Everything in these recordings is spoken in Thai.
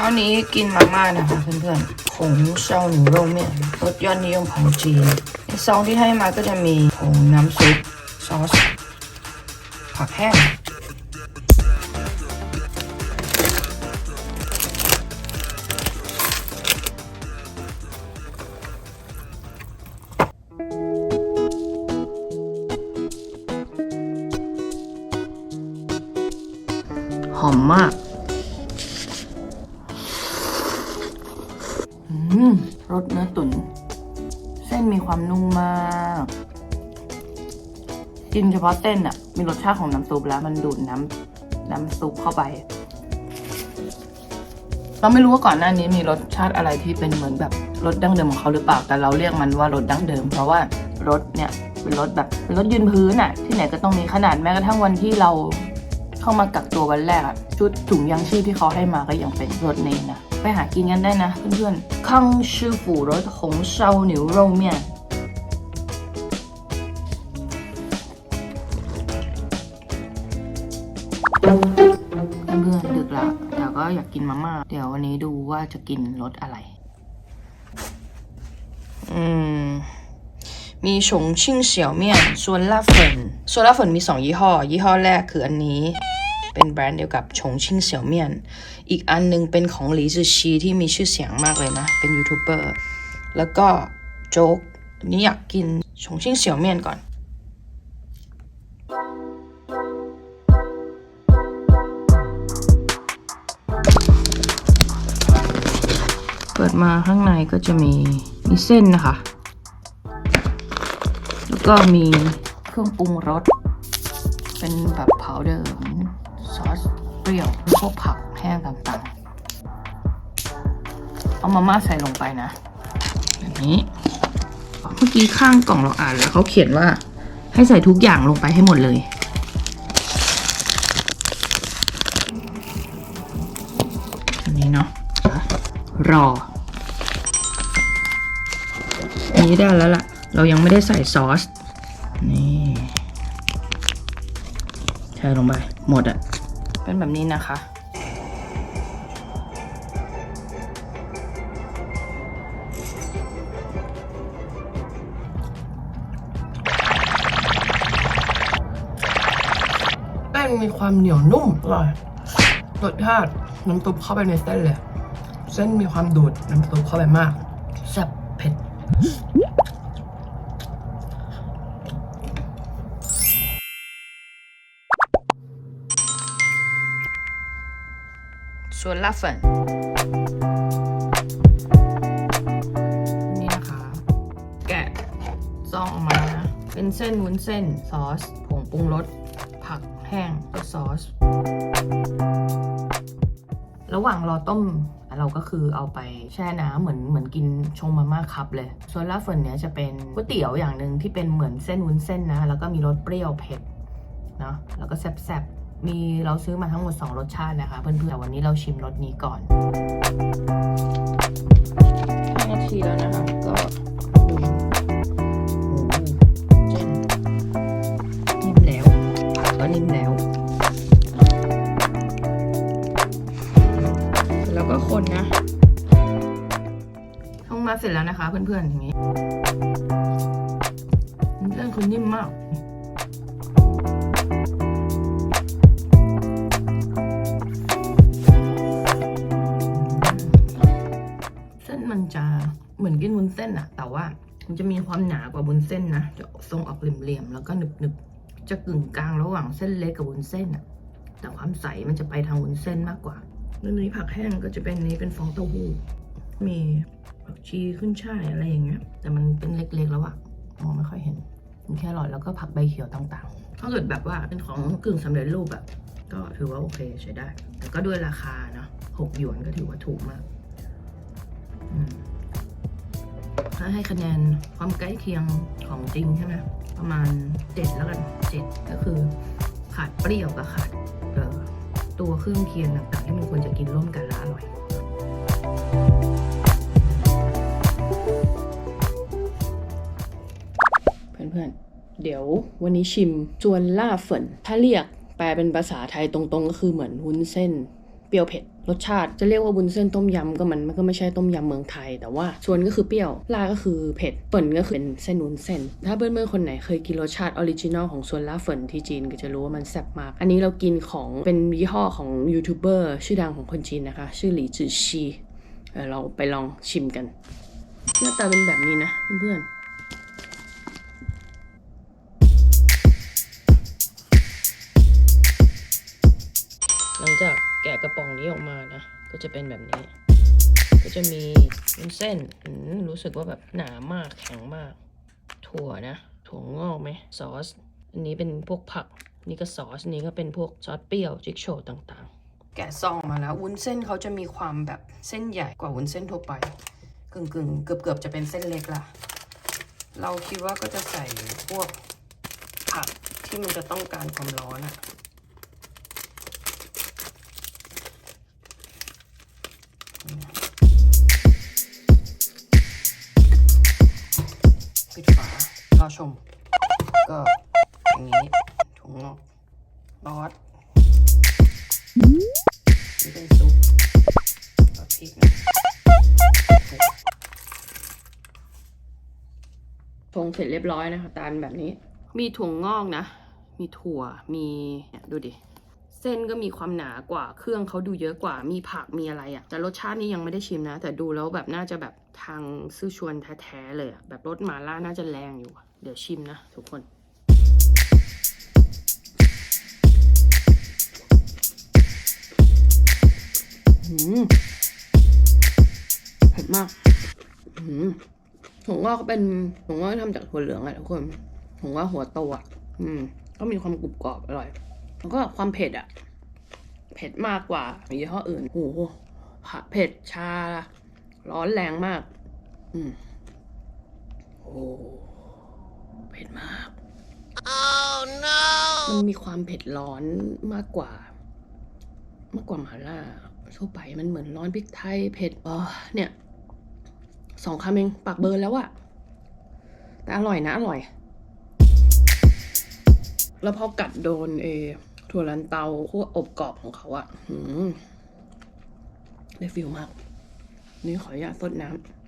านี้กินมาม่านะคะเพื่อนๆผงเซาหนูโรเมียนรสยอดนิยมของจีนในซองที่ให้มาก็จะมีผงน้ำซุปซอสผักแห้งหอมมาก รสเนื้อตุนเส้นมีความนุ่มมากกินเฉพาะเส้นอะมีรสชาติของน้ำซุปแล้ว มันดูดน้ำน้ำซุปเข้าไป เราไม่รู้ว่าก่อนหน้านี้มีรสชาติอะไรที่เป็นเหมือนแบบรสดั้งเดิมของเขาหรือเปล่า แต่เราเรียกมันว่ารสดั้งเดิม เพราะว่ารสเนี่ยเป็นรสแบบเป็นรสยืนพื้นอะที่ไหนก็ต้องมีขนาดแม้กระทั่งวันที่เรา เข้ามากักตัววันแรกชุดถุงยางชีพที่เขาให้มาก็ยังเป็นรสเนนะไปหากินกันได้นะเพื่อนๆข้างชื่อฝูรสหงเซาหนิวโรงเมียนเพื่อนๆดึกละแต่ก็อยากกินมาม่า เดี๋ยววันนี้ดูว่าจะกินรสอะไร มีฉงชิ่งเสี่ยวเมี่ยนส่วนล่าเฟินส่วนล่าเฟินมีสองยี่ห้อ ยี่ห้อแรกคืออันนี้ เป็นแบรนด์เดียวกับฉงชิ่งเสี่ยวเมี่ยน อีกอันหนึงเป็นของหลีจือชีที่มีชื่อเสียงมากเลยนะ เป็นยูทูบเบอร์ แล้วก็โจ๊กนนี้อยากกินฉงชิ่งเสี่ยวเมี่ยนก่อนเปิดมาข้างในก็จะมีมีเส้นนะคะ ก็มีเครื่องปรุงรส เป็นแบบพาวเดอร์เหมือนซอสเปรี้ยวพวกผักแห้งต่างๆ เอามาม่าใส่ลงไปนะ แบบนี้ เมื่อกี้ข้างกล่องเราอ่านแล้วเขาเขียนว่า ให้ใส่ทุกอย่างลงไปให้หมดเลยอันนี้เนาะรออันนี้ได้แล้วล่ะ เรายังไม่ได้ใส่ซอส นี่ใช่ลงไป หมดอะเป็นแบบนี้นะคะ แป้งมีความเหนียวนุ่มอร่อยรสชาติน้ำซุปเข้าไปในเส้นเลย เส้นมีความดูดน้ำซุปเข้าไปมากแซ่บเผ็ด ส่วนลาเฟินนี่นะคะ แกะซองออกมานะ เป็นเส้นวุ้นเส้น ซอส ผงปรุงรส ผักแห้งก็ซอส ระหว่างรอต้มเราก็คือเอาไปแช่น้ำเหมือนเหมือนกินชงมาม่าคัพเลยส่วนลาเฟินเนี้ยจะเป็นก๋วยเตี๋ยวอย่างหนึ่งที่เป็นเหมือนเส้นวุ้นเส้นนะ แล้วก็มีรสเปรี้ยวเผ็ดเนาะแล้วก็แซ่บๆ มีเราซื้อมาทั้งหมด 2 รสชาตินะคะ เพื่อนๆแต่วันนี้เราชิมรสนี้ก่อน5นาทีแล้วนะคะ ก็ดูโอ้โหเจนนิ่มแล้วผักก็นิ่มแล้ว แล้วก็คนนะทำมาเสร็จแล้วนะคะ เพื่อนๆอย่างนี้เส้นคือนิ่มมาก มันจะเหมือนกินวุ้นเส้นอะแต่ว่ามันจะมีความหนากว่าวุ้นเส้นนะ จะทรงออกเหลี่ยมๆแล้วก็หนึบๆ จะกึ่งกลางระหว่างเส้นเล็กกับวุ้นเส้นอะแต่ความใสมันจะไปทางวุ้นเส้นมากกว่าแล้วนี้ผักแห้งก็จะเป็นนี้เป็นฟองเต้าหู้ มีผักชีขึ้นช่ายอะไรอย่างเงี้ย แต่มันเป็นเล็กๆแล้วอะมองไม่ค่อยเห็นมีแค่หลอดแล้วก็ผักใบเขียวต่างๆ ถ้าเกิดแบบว่าเป็นของกึ่งสำเร็จรูปอะก็ถือว่าโอเคใช้ได้ แต่ก็ด้วยราคาเนาะหกหยวนก็ถือว่าถูกมาก ถ้าให้คะแนนความใกล้เคียงของจริงใช่ไหมประมาณเจ็ดแล้วกันเจ็ดก็คือ ขาดเปรี้ยวกับขาดตัวเครื่องเคียงต่างๆที่มันควรจะกินร่วมกันแล้วอร่อยเพื่อนๆ เดี๋ยววันนี้ชิมจวนล่าฝนถ้าเรียกแปลเป็นภาษาไทยตรงๆ ก็คือเหมือนวุ้นเส้น รี้ยวเผ็ดรสชาติจะเรียกว่าวุ้นเส้นต้มยำก็มันมันก็ไม่ใช่ต้มยำเมืองไทย แต่ว่าชวนก็คือเปรี้ยวล่าก็คือเผ็ดเปิ่นก็คือเป็นเส้นวุ้นเส้น ถ้าเพื่อนๆคนไหนเคยกินรสชาติออริจินอลของส่วนล่าเฟินที่จีนก็จะรู้ว่ามันแซ่บมาก อันนี้เรากินของเป็นยี่ห้อของยูทูบเบอร์ชื่อดังของคนจีนนะคะ ชื่อหลี่จือชีเอเราไปลองชิมกันหน้าตาเป็นแบบนี้นะเพื่อนๆ กระป๋องนี้ออกมานะ ก็จะเป็นแบบนี้ ก็จะมีวุ้นเส้นรู้สึกว่าแบบหนามากแข็งมาก ถั่วนะ ถั่วงอกไหมซอส อันนี้เป็นพวกผัก นี่ก็ซอส นี่ก็เป็นพวกซอสเปรี้ยวจิกโชว์ต่างๆ แกะซองมาแล้ววุ้นเส้นเขาจะมีความแบบเส้นใหญ่กว่าวุ้นเส้นทั่วไปกึ่งกึ่งๆเกือบเกือบๆจะเป็นเส้นเล็กละเราคิดว่าก็จะใส่พวกผักที่มันจะต้องการความร้อนอะ ชม ก็อย่างนี้ถุงงอกซอสนี่เป็นซุปกับพริกนะๆชงเสร็จเรียบร้อยนะคะตาลแบบนี้ มีถั่วงอกนะ มีถั่วมีเนี่ยดูดิเส้นก็มีความหนากว่าเครื่องเขาดูเยอะกว่ามีผักมีอะไรอะ่ะแต่รสชาตินี่ยังไม่ได้ชิมนะ แต่ดูแล้วแบบน่าจะแบบทางซื่อชวนแท้ๆเลยอะ่ะแบบรสหมาล่าน่าจะแรงอยู่อะ เดี๋ยวชิมนะทุกคนหืมเผ็ดมากถั่วงอกก็เป็นถั่วงอกทำจากถั่วเหลืองอะทุกคนถั่วงอกหัวโตอะอืม ก็มีความกรุบกรอบอร่อย แล้วก็ความเผ็ดอะเผ็ดมากกว่ายี่ห้ออื่นโอ้โหเผ็ดชา ร้อนแรงมาก อืมโอ้ เผ็ดมากมันมีความเผ็ดร้อนมากกว่า มากกว่าหมาล่าทั่วไปมันเหมือนร้อนพริกไทยเผ็ดอ๋อเนี่ยสองคำเองปากเบิร์นแล้วอะแต่อร่อยนะอร่อย แล้วพอกัดโดนเออถั่วลันเตาคั่วอบกรอบของเขาอะหืมได้ฟิลมาก นี่ขออนุญาตซดน้ำ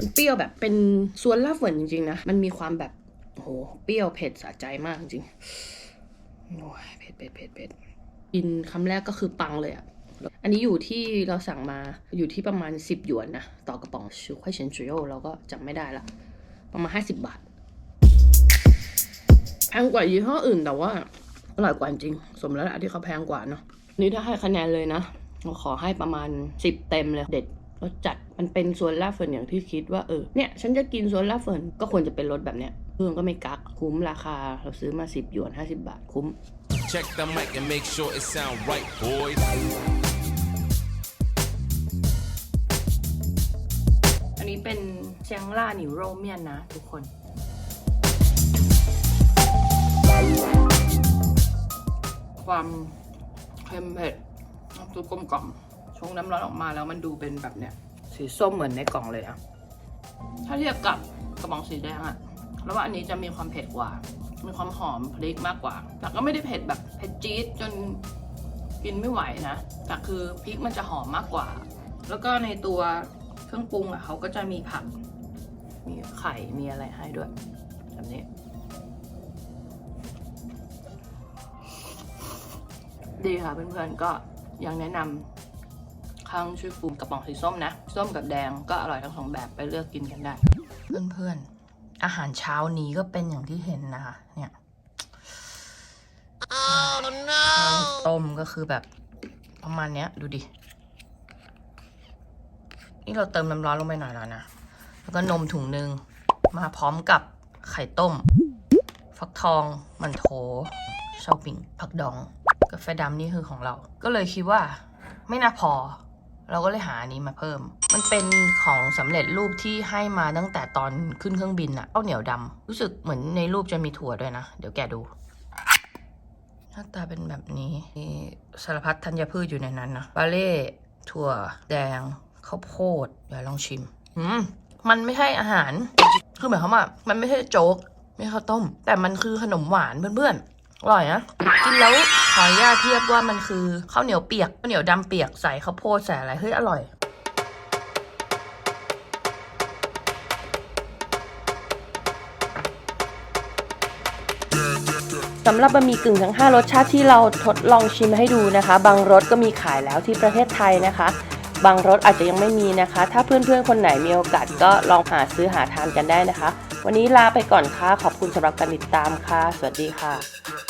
มันเปรี้ยวแบบเป็นส่วนลาบเหมือนจริงๆนะ มันมีความแบบโอ้โหเปรี้ยวเผ็ดสะใจมากจริงโอ้ยเผ็ดเผ็ดเผ็ดเผ็ดกินคำแรกก็คือปังเลยอะอันนี้อยู่ที่เราสั่งมาอยู่ที่ประมาณ 10 หยวนนะ ต่อกระป๋องชิวค่เฉินจุโยเราก็จำไม่ได้ละ ประมาณ 50 บาทแพงกว่ายี่ห้ออื่นแต่ว่าอร่อยกว่าจริง สมแล้วแหละที่เขาแพงกว่าเนาะนี่ถ้าให้คะแนนเลยนะเราขอให้ประมาณ 10 เต็มเลยเด็ด รสจัดมันเป็นส่วนลาบเฟิร์นอย่างที่คิดว่าเออเนี่ยฉันจะกินส่วนลาบเฟิร์นก็ควรจะเป็นรสแบบเนี้ยเครื่องก็ไม่กักคุ้มราคาเราซื้อมา 10หยวน 50 บาทคุ้ม Check the mic and make sure it sound right, boys. อันนี้เป็นเชียงล่าหนิวโรเมียนนะทุกคนความเค็มเผ็ดน้ำซุปกลมกล่อม ชงน้ำร้อนออกมาแล้วมันดูเป็นแบบเนี้ยสีส้มเหมือนในกล่องเลยอะถ้าเทียบกับกระป๋องสีแดงอะแล้วว่าอันนี้จะมีความเผ็ดกว่า มีความหอมพริกมากกว่า แต่ก็ไม่ได้เผ็ดแบบเผ็ดจี๊ดจนกินไม่ไหวนะ แต่คือพริกมันจะหอมมากกว่า แล้วก็ในตัวเครื่องปรุงอะเขาก็จะมีผัก มีไข่ มีอะไรให้ด้วย แบบนี้ ดีค่ะเพื่อนๆ ก็ยังแนะนำ ข้างชื่อฟูมกระป๋องสีส้มนะ ส้มกับแดงก็อร่อยทั้งสองแบบไปเลือกกินกันได้ เพื่อนๆ อาหารเช้านี้ก็เป็นอย่างที่เห็นนะคะเนี่ยข้าวต้มก็คือแบบประมาณเนี้ย ดูดิ นี่เราเติมน้ำร้อนลงไปหน่อยแล้วนะ แล้วก็นมถุงหนึ่งมาพร้อมกับไข่ต้ม ฟักทอง มันโถเชาปิงผักดอง กาแฟดำนี่คือของเรา ก็เลยคิดว่า ไม่น่าพอ เราก็เลยหาอันนี้มาเพิ่ม มันเป็นของสำเร็จรูปที่ให้มาตั้งแต่ตอนขึ้นเครื่องบินอะข้าวเหนียวดำรู้สึกเหมือนในรูปจะมีถั่วด้วยนะ เดี๋ยวแกดูหน้าตาเป็นแบบนี้มีสารพัดธัญพืชอยู่ในนั้นนะบาเล่ถั่วแดงข้าวโพดเดี๋ยวลองชิมอืมมันไม่ใช่อาหาร คือหมายความว่า มันไม่ใช่โจ๊ก ไม่ใช่ข้าวต้ม แต่มันคือขนมหวานเพื่อนๆอร่อยนะ กินแล้ว ออนุญาตเทียบว่ามันคือข้าวเหนียวเปียกข้าวเหนียวดำเปียกใส่ข้าวโพดใส่อะไรเฮ้ยอร่อยสำหรับบะหมี่กึ่งทั้ง 5 รสชาติที่เราทดลองชิมให้ดูนะคะ บางรสก็มีขายแล้วที่ประเทศไทยนะคะ บางรสอาจจะยังไม่มีนะคะ ถ้าเพื่อนๆ คนไหนมีโอกาสก็ลองหาซื้อหาทานกันได้นะคะ วันนี้ลาไปก่อนค่ะ ขอบคุณสำหรับการติดตามค่ะ สวัสดีค่ะ